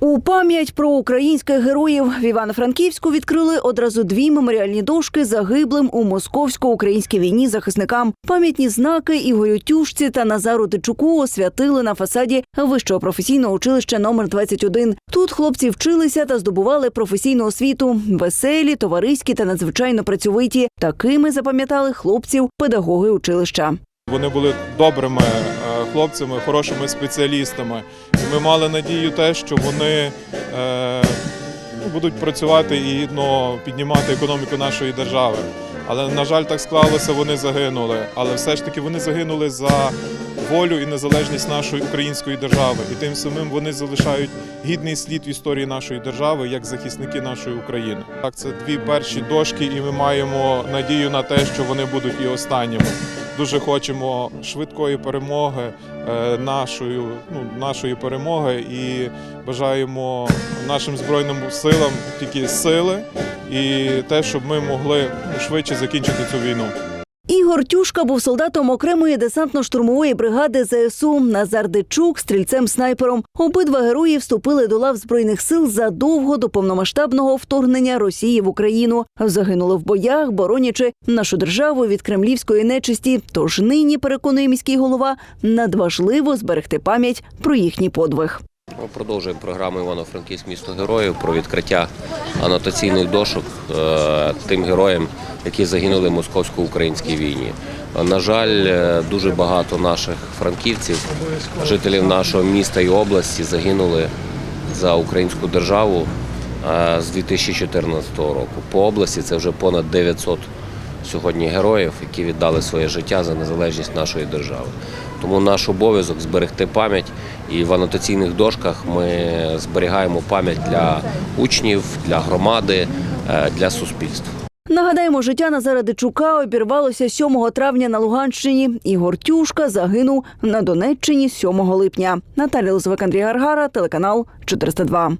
У пам'ять про українських героїв в Івано-Франківську відкрили одразу дві меморіальні дошки загиблим у московсько-українській війні захисникам. Пам'ятні знаки Ігорю Тюшці та Назару Тичуку освятили на фасаді вищого професійного училища номер 21. Тут хлопці вчилися та здобували професійну освіту. Веселі, товариські та надзвичайно працьовиті. Такими запам'ятали хлопців педагоги училища. Вони були добрими е, хлопцями, хорошими спеціалістами. Ми мали надію те, що вони е, ну, будуть працювати і гідно піднімати економіку нашої держави. Але, на жаль, так склалося, вони загинули. Але все ж таки вони загинули за волю і незалежність нашої української держави. І тим самим вони залишають гідний слід в історії нашої держави як захисники нашої України. Так, це дві перші дошки, і ми маємо надію на те, що вони будуть і останніми. Дуже хочемо швидкої перемоги, е, нашої, ну, нашої перемоги і бажаємо нашим збройним силам тільки сили і те, щоб ми могли швидше закінчити цю війну. Ігор Тюшка був солдатом окремої десантно-штурмової бригади ЗСУ. Назар Дичук стрільцем-снайпером. Обидва герої вступили до лав збройних сил задовго до повномасштабного вторгнення Росії в Україну. Загинули в боях, боронячи нашу державу від кремлівської нечисті. Тож нині переконує міський голова надважливо зберегти пам'ять про їхній подвиг. Ми продовжуємо програму Івано-Франківськ місто героїв про відкриття анотаційних дошок е, тим героям, які загинули в московсько-українській війні. На жаль, е, дуже багато наших франківців, жителів нашого міста і області загинули за українську державу е, з 2014 року. По області це вже понад 900 сьогодні героїв, які віддали своє життя за незалежність нашої держави. Тому наш обов'язок зберегти пам'ять, і в анотаційних дошках ми зберігаємо пам'ять для учнів, для громади, е, для суспільства. Нагадаємо, життя Назара Дичука обірвалося 7 травня на Луганщині. Ігор Тюшка загинув на Донеччині 7 липня. Наталя Лозовик, Андрій Гаргара, телеканал 402.